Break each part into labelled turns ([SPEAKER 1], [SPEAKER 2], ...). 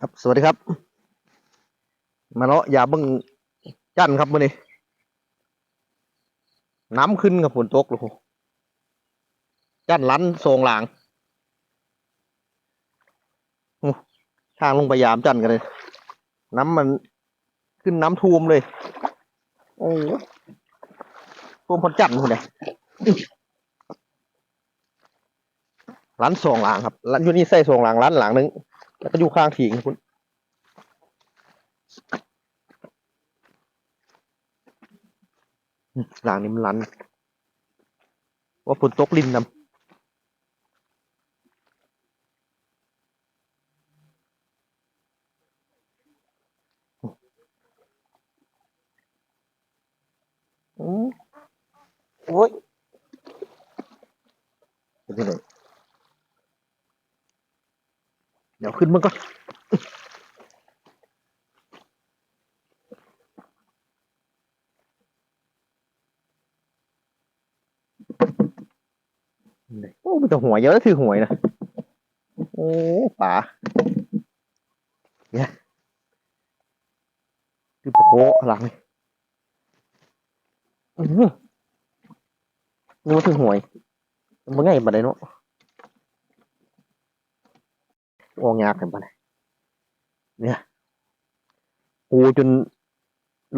[SPEAKER 1] ครับ สวัสดีครับ มาเลาะยาเบิ้งจันทร์ครับมื่อนี้น้ำขึ้นกับฝนตกเลยโหจันทร์ลันโซงหลางโอ้ทางลงไปยามจันทร์กันเลย น้ำมันขึ้นน้ำท่วมเลย โอ้ท่วมพนจันทร์คนเลยร้านสองหลังครับร้านอยู่นี่ใส่สองหลังร้านหลังหนึง แล้วก็อยู่ข้างถิงคุณหลังนี้มันรัน ว่าฝนตกลินนำอืมโอ้ยเป็นยังไงเดี๋ยวขึ้นมันก่อนโอ้มันจะหวยเยอะถือหวยนะ โอ้ป่าเนี่ยคือโผล่หลังเลยอื้อหือนึกว่าถือหวยมันไงบันไดเนาะ โอ้ยากกันบันไดเนี่ยกูจน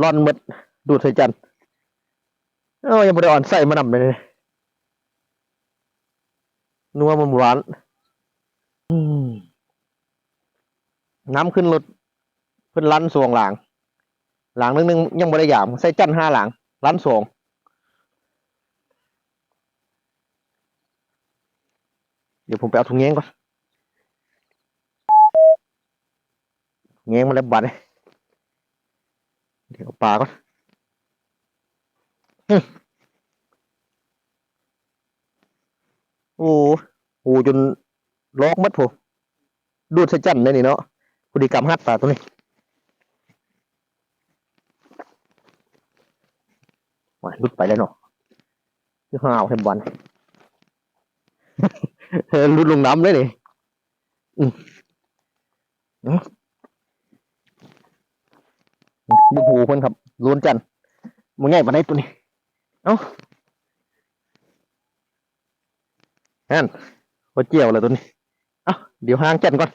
[SPEAKER 1] ร่อนหมดดูดใส่จันเอ้ยังไม่ได้อ่อนใส่มานำเลยนัวมันหวานน้ำขึ้นรถเพิ่นลันสวงหลางหลังนึงนึงยังบ่ได้หยามใส่จันห้าหลังลันสวงเดี๋ยวผมไปเอาถุงแงงก่อน แงงมาแล้วบัดเลยเดี๋ยวปลาก่อนโอ้โหจนล็อกมัดผมดูดใส่จันได้นี่เนาะพอดีกรรมฮัดปลาตัวนี้วายลุดไปแล้วเนาะคือห้าวให้บอลเออหลุดลงน้ำเลยนี่อืม บุหูเพิ่นครับล้วนจันมันง่ายปานใดตัวนี้ เอ้านั่นว่าเจียวแล้วตัวนี้ เอ้าเดี๋ยวห่างจันก่อน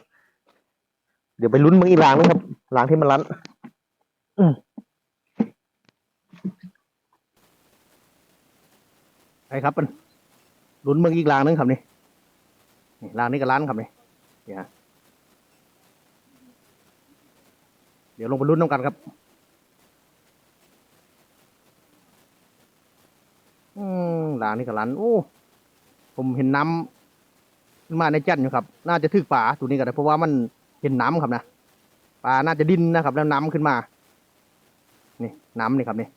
[SPEAKER 1] เดี๋ยวไปลุ้นมึงอีกลางนึงครับลางที่มันลันอืมไปครับมันลุ้นมึงอีกลางนึงครับนี่นี่ลางนี้ก็ล้านครับนี่เนี่ยเดี๋ยวลงไปลุ้นน้ำกันครับ อื มลางนี้ก็ล้านโอ้ผมเห็นน้ำมาในจันอยู่ครับ น่าจะทึกป่าตัวนี้ก็ได้เพราะว่ามันเห็นน้ำครับนะปลาน่าจะดินนะครับ แล้วน้ำขึ้นมา นี่น้ำนี่ครับนี่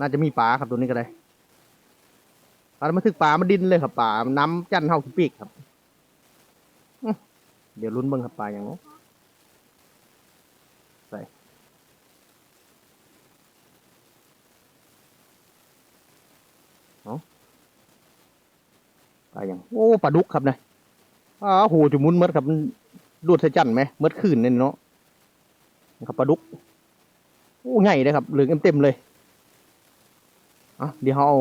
[SPEAKER 1] น่าจะมีปลาครับตัวนี้ก็ได้ปลามาทึกป่ามันดินเลยครับป่าน้ำจันเท่าขี้ปีกครับเดี๋ยวลุ้นเบิ่งครับปลาอย่างนี้ใส่ เอาปลาอย่างโอ้ปลาดุกครับนะอ้าโหจมุนเมดครับมันดูดใส่จันไหมเมดคืนเนี่ยเนาะครับปลาดุกโอ้ใหญ่เลยครับเหลืองเต็มเลยอะเดี๋ยวเราเอา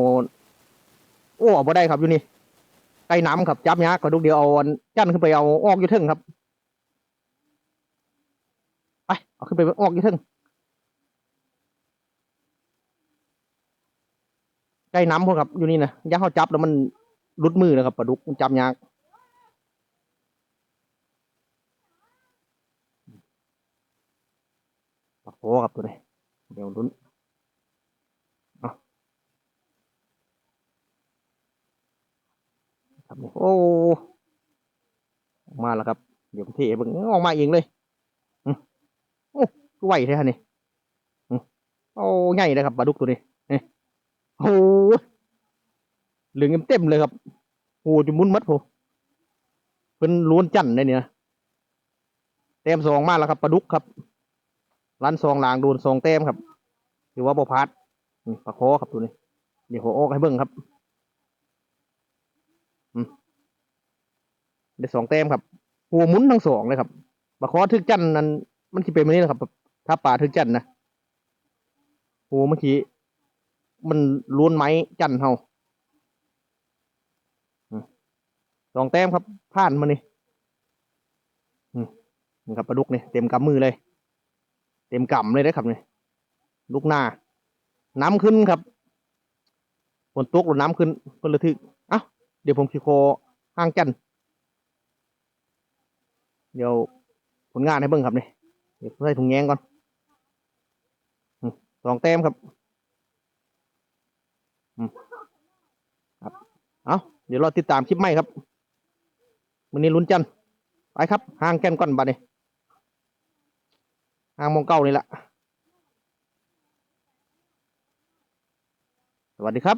[SPEAKER 1] โอ้เอาได้ครับอยู่นี่ใกล้น้ำครับจับยากกระดุกเดี๋ยวเอาจันขึ้นไปเอาออกอยู่เทึงครับไปเอาขึ้นไปออกอยู่เทึง ใกล้น้ำพวกครับ อยู่นี่นะอย่าเขาจับแล้วมันหลุดมือนะครับปลาดุกมันจับยากปลาโคครับตัวนี้เดี๋ยวลุ้นครับนี่โอ้ออกมาแล้วครับ เดี๋ยวผมเทเบิ่งออกมาเองเลยอืมโอ้คือไหวแท้ฮะนี่อืมโอ้ใหญ่เลยครับปลาดุกตัวนี้นี่ โอ้เหลืองเต็มเลยครับโอ้จะมุนมัดโหเพิ่นล้วนจันได้เนี่ยเต็มสองมากแล้วครับปลาดุกครับรันซองหลางโดนซองเต็มครับถือว่าบพลาดปลาคอครับตัวนี้เดี๋ยวหัวอกให้เบิ่งครับอืมได้สองเต็มครับหัวมุนทั้งสองเลยครับปลาคอทึกจันนั้นมันสิเป็นแบบนี้นะครับ ถ้าปลาทึกจันนะหัวเมื่อกี้ มันล้วนไม้จันเฮาอืมสองแต้มครับผ่านมานี่นี่ครับปลาดุกนี่เต็มกำมือเลย เต็มกำเลยนะครับนี่ลูกหน้า น้ำขึ้นครับฝนตกหรือน้ำขึ้นเพิ่นเลยทึกเอ้าเดี๋ยวผมสิโคห้างจันเดี๋ยวผลงานให้เบิ่งครับนี่เดี๋ยวใส่ถุงแยงก่อนสองแต้มครับ ครับ เอาเดี๋ยวรอติดตามคลิปใหม่ครับวันนี้ลุ้นจันไปครับห่างแกนก่อนบัดนี้ห่างมองเก้านี่แหละสวัสดีครับ